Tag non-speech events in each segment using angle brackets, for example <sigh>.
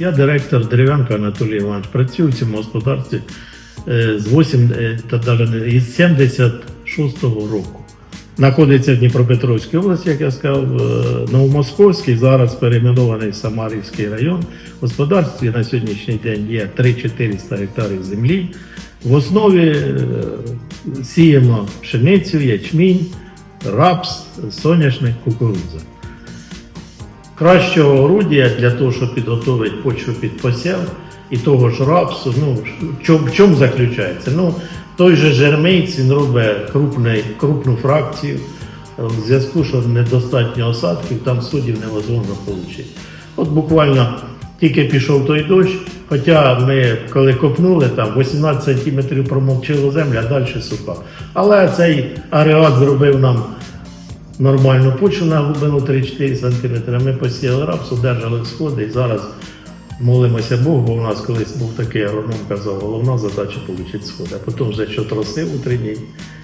Я директор Дерев'янка Анатолій Іванович. Працюю в цьому господарстві е, з 8, е, та не- із 76-го року. Знаходиться в Дніпропетровській області, як я сказав, е, Новомосковський, зараз перейменований Самарівський район. В господарстві на сьогоднішній день є 3-400 гектарів землі. В основі сіємо пшеницю, ячмінь, рапс, соняшник, кукурудза. Кращого орудія для того, щоб підготувати почву під посів і того ж рапсу, ну, в чому, заключається? Ну, той же жермейць він робить крупний, крупну фракцію. В зв'язку, що недостатньо осадків, там сходів невозможно отримати. От буквально тільки пішов той дощ, хоча ми коли копнули, там 18 сантиметрів промовчило землю, а далі суха. Але цей агрегат зробив нам нормальну почву на глибину 3-4 см. Ми посіяли рапс, одержали сходи і зараз молимося Богу, бо у нас колись був такий агроном, казав, головна задача отримати сходи. А потім вже що тросив у три дні,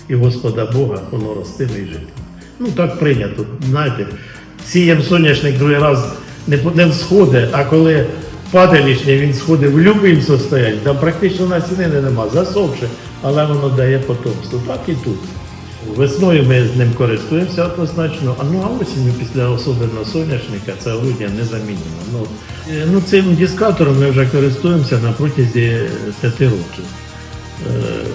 і Господа Бога, воно ростиме і жити. Ну так прийнято. Знаєте, сієм соняшник другий раз не, не всходить, а коли падалішній, він сходить в будь-якому состоянні, там практично насінини нема, засохше, але воно дає потомство. Так і тут. Весною ми з ним користуємося однозначно, а ну а осінню після особливо соняшника це орудія незамінне. Ну, е, ну, цим дискатором ми вже користуємося на протязі п'яти років. Е,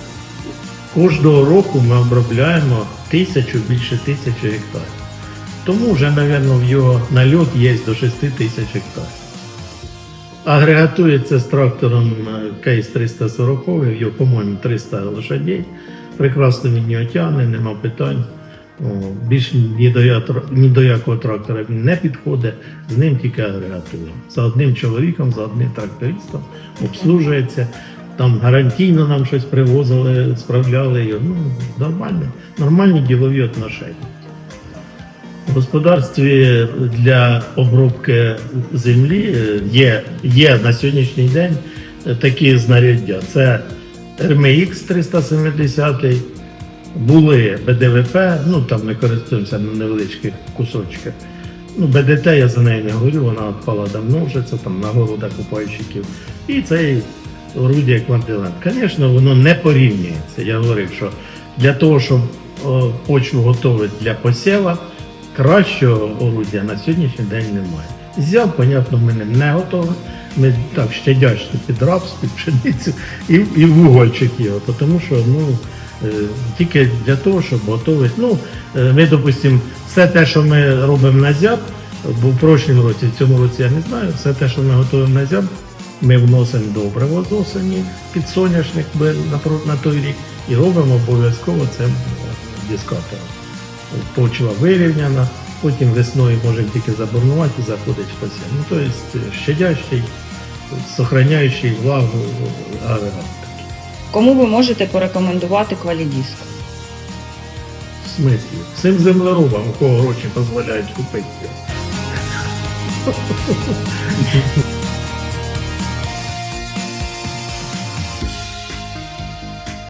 Кожного року ми обробляємо тисячу, більше тисячі гектарів. Тому вже, мабуть, в його нальот є до 6 тисяч гектарів. Агрегатується з трактором е, кейс 340, в його, по-моєму, 300 лошадей. Прекрасно він його нема питань. О, більш ні до, ні до якого трактора він не підходить, з ним тільки агрегатура. За одним чоловіком, за одним трактористом обслужується. Там гарантійно нам щось привозили, справляли його. Ну, нормально, нормальні ділові отношення. В господарстві для обробки землі е, є, є на сьогоднішній день такі знаряддя. Це RMX 370, були БДВП, ну там ми користуємося на невеличких кусочках. Ну, БДТ я за неї не говорю, вона відпала давно вже, це там на городах купальщиків. І цей орудія квантилент. Звісно, воно не порівнюється. Я говорив, що для того, щоб о, почву готувати для посіва, кращого орудія на сьогоднішній день немає. Зяв, понятно, ним не готові. Ми так щадячно під рапс, під пшеницю і, і в угольчик його, тому що ну, е, тільки для того, щоб готувати. Ну, е, ми, допустимо, все те, що ми робимо на зяб, бо в прошлому році, в цьому році я не знаю, все те, що ми готуємо на зяб, ми вносимо добриво з осені під соняшник на, на той рік і робимо обов'язково це дискатором. Почва вирівняна, потім весною можемо тільки заборнувати і заходить в посів. Ну, тобто щадящий, сохраняючий влагу агрегат. Кому ви можете порекомендувати квалідіск? В смислі? Всім землеробам, у кого гроші дозволяють купити. <laughs>